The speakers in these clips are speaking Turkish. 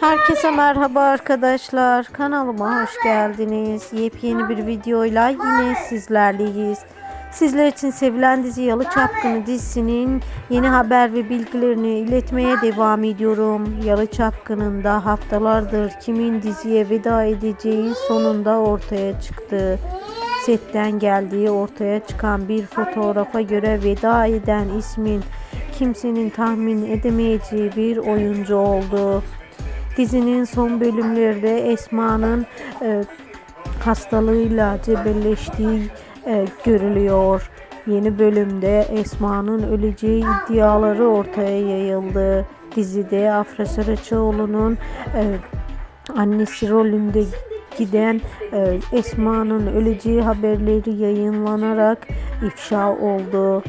Herkese merhaba arkadaşlar. Kanalıma hoş geldiniz. Yepyeni bir videoyla yine sizlerleyiz. Sizler için sevilen dizi Yalı Çapkını dizisinin yeni haber ve bilgilerini iletmeye devam ediyorum. Yalı Çapkını'nda haftalardır kimin diziye veda edeceği sonunda ortaya çıktı. Setten geldiği ortaya çıkan bir fotoğrafa göre veda eden ismin kimsenin tahmin edemeyeceği bir oyuncu oldu. Dizinin son bölümlerde Esma'nın e, hastalığıyla cebelleştiği e, görülüyor. Yeni bölümde Esma'nın öleceği iddiaları ortaya yayıldı. Dizide Afra Saraçoğlu'nun e, annesi rolünde giden e, Esma'nın öleceği haberleri yayınlanarak ifşa oldu.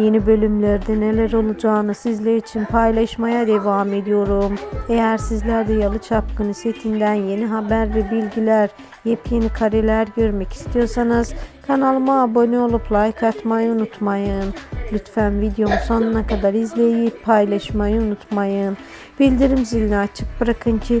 Yeni bölümlerde neler olacağını sizler için paylaşmaya devam ediyorum. Eğer sizler de Yalı Çapkını setinden yeni haber ve bilgiler, yepyeni kareler görmek istiyorsanız kanalıma abone olup like atmayı unutmayın. Lütfen videomu sonuna kadar izleyip paylaşmayı unutmayın. Bildirim zilini açık bırakın ki